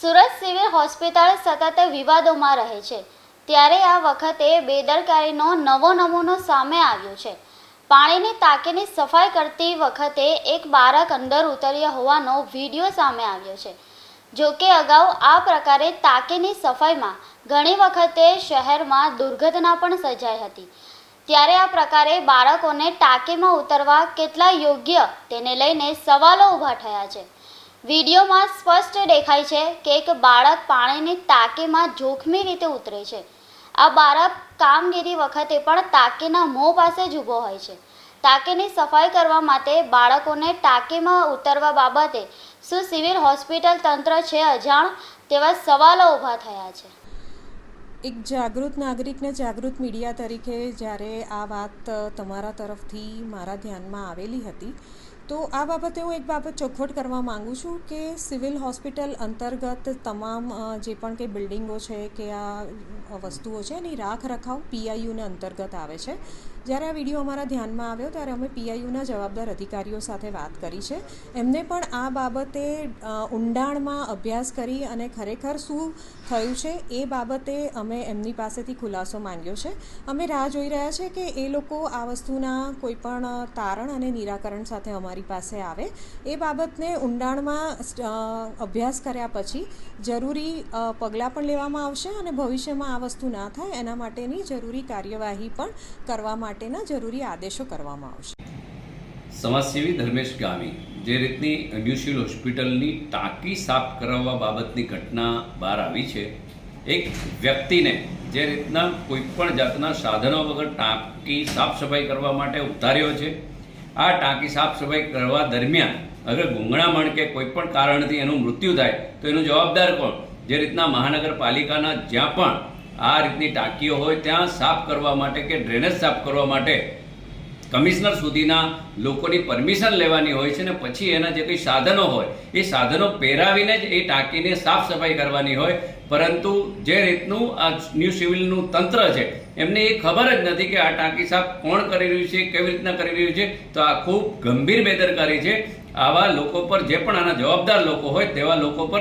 Surat civil hospital સતત વિવાદોમાં રહે છે. ત્યારે આ વખતે બેદરકારીનો નવો નમૂનો સામે આવ્યો છે. પાણીની ટાંકીની સફાઈ કરતી વખતે એક બાળક અંદર ઉતર્યા હોવાનો વીડિયો સામે આવ્યો છે. જો કે અગાઉ આ પ્રકારે ટાંકીની સફાઈમાં ઘણી વખતે શહેરમાં દુર્ઘટના પણ સર્જાઈ હતી. ત્યારે આ પ્રકારે બાળકોને ટાંકીમાં ઉતરવા કેટલા યોગ્ય તેને લઈને સવાલો ઊભા થયા છે. વિડીયોમાં સ્પષ્ટ દેખાય છે કે એક બાળક પાણીની ટાંકીમાં જોખમી રીતે ઉતરે છે. આ બાળક કામગીરી વખતે પણ ટાંકીના મોં પાસે જ ઊભો હોય છે. ટાંકીની સફાઈ કરવા માટે બાળકોને ટાંકીમાં ઉતરવા બાબતે શું સિવિલ હોસ્પિટલ તંત્ર છે અજાણ તેવા સવાલો ઊભા થયા છે. એક જાગૃત નાગરિકને જાગૃત મીડિયા તરીકે જ્યારે આ વાત તમારા તરફથી મારા ધ્યાનમાં આવેલી હતી તો આ બાબતે હું એક બાબત ચોખવટ કરવા માગું છું કે સિવિલ હોસ્પિટલ અંતર્ગત તમામ જે પણ કંઈ બિલ્ડિંગો છે કે આ વસ્તુઓ છે એની રાખ રખાવ પીઆઈયુને અંતર્ગત આવે છે. જ્યારે આ વીડિયો અમારા ધ્યાનમાં આવ્યો ત્યારે અમે પીઆઈયુના જવાબદાર અધિકારીઓ સાથે વાત કરી છે. એમને પણ આ બાબતે ઊંડાણમાં અભ્યાસ કરી અને ખરેખર શું થયું છે એ બાબતે અમે એમની પાસેથી ખુલાસો માંગ્યો છે. અમે રાહ જોઈ રહ્યા છે કે એ લોકો આ વસ્તુના કોઈપણ તારણ અને નિરાકરણ સાથે અમારી પાસે આવે. એ બાબતને ઊંડાણમાં અભ્યાસ કર્યા પછી જરૂરી પગલાં પણ લેવામાં આવશે અને ભવિષ્યમાં આ વસ્તુ ના થાય એના માટેની જરૂરી કાર્યવાહી પણ કરવા માટેના જરૂરી આદેશો કરવામાં આવશે. સમાજસેવી ધર્મેશ ગામી, જે રીતની ન્યુશિલ હોસ્પિટલની ટાંકી સાફ કરાવવા બાબતની ઘટના બહાર આવી છે, એક વ્યક્તિને જે રીતના કોઈ પણ જાતના સાધનો વગર ટાંકી સાફ સફાઈ કરવા માટે ઉતાર્યો છે આ ટાંકી સાફ સફાઈ કરવા દરમિયાન અગર ગુંગળામણ કે કોઈ પણ કારણથી એનું મૃત્યુ થાય, તો એનું જવાબદાર કોણ? જે રીતના મહાનગરપાલિકાના જ્યાં પણ આ રીતની ટાંકીઓ હોય, ત્યાં સાફ કરવા માટે કે ડ્રેનેજ સાફ કરવા માટે કમિશનર સુધીના લોકોની પરમિશન લેવાની હોય છે ને પછી એના જે કંઈ સાધનો હોય, એ સાધનો પહેરાવીને જ એ ટાંકીને સાફ સફાઈ કરવાની હોય. પરંતુ જે રીતનું આ ન્યૂ સિવિલનું તંત્ર છે, એમને એ ખબર જ નથી કે આ ટાંકી સાફ કોણ કરી રહ્યું છે, કેવી રીતના કરી રહ્યું છે. તો આ ખૂબ ગંભીર બેદરકારી છે. આવા લોકો પર જે પણ આના જવાબદાર લોકો હોય, તેવા લોકો પર